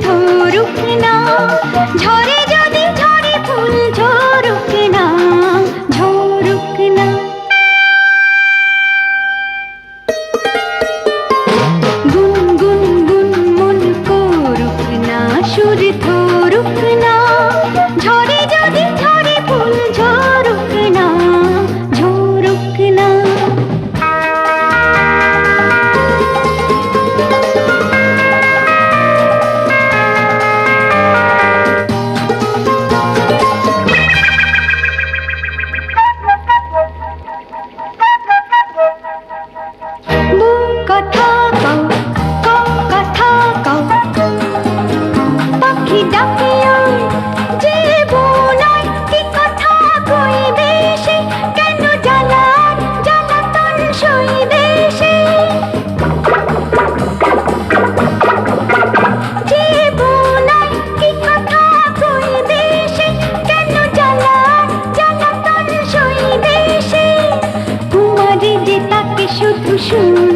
বধূ রুকনা ঝরে 是